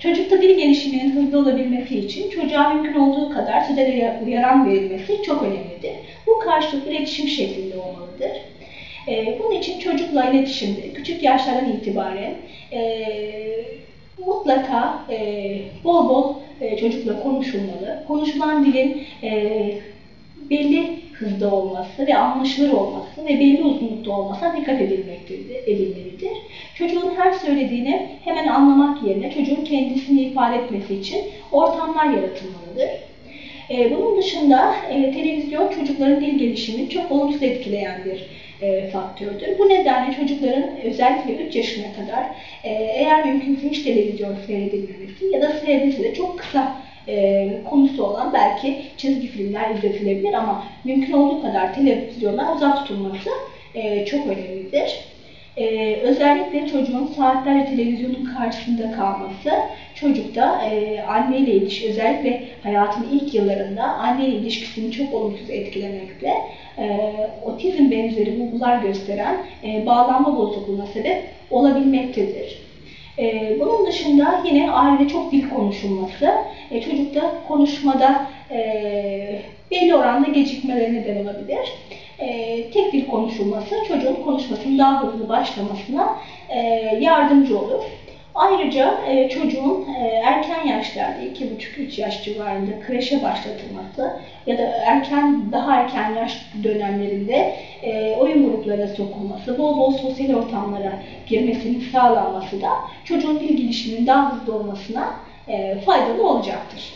Çocukta dil gelişiminin hızlı olabilmesi için çocuğa mümkün olduğu kadar sözel uyaran verilmesi çok önemlidir. Bu karşılıklı iletişim şeklinde olmalıdır. E, bunun için çocukla iletişimde küçük yaşlardan itibaren e, mutlaka e, bol bol e, çocukla konuşulmalı. Konuşulan dilin belli hızda olması ve anlaşılır olması ve belli uzunlukta olmasına dikkat edilmelidir. Çocuğun her söylediğini hemen anlamak yerine çocuğun kendisini ifade etmesi için ortamlar yaratılmalıdır. E, bunun dışında e, televizyon çocukların dil gelişimini çok olumsuz etkileyen bir e, faktördür. Bu nedenle çocukların özellikle 3 yaşına kadar e, eğer mümkünse hiç televizyon seyredilmemesi ya da seyredilse de çok kısa e, konusu olan belki çizgi filmler izletilebilir ama mümkün olduğu kadar televizyona uzak tutulması e, çok önemlidir. Ee, özellikle çocuğun saatlerce televizyonun karşısında kalması çocukta e, anne ile ilişki, özellikle hayatın ilk yıllarında anne ile ilişkisini çok olumsuz etkilemekte. E, otizm benzeri bulgular gösteren e, bağlanma bozukluğuna sebep olabilmektedir. E, bunun dışında yine ailede çok dil konuşulması, e, çocukta konuşmada e, belli oranda gecikmelere neden olabilir e, tek dil konuşulması çocuğun konuşmasının daha hızlı başlamasına e, yardımcı olur. Ayrıca çocuğun 2,5-3 yaş civarında kreşe başlatılması ya da erken daha erken yaş dönemlerinde e, oyun gruplarına sokulması, bol bol sosyal ortamlara girmesinin sağlanması da çocuğun dil gelişiminin daha hızlı olmasına e, faydalı olacaktır.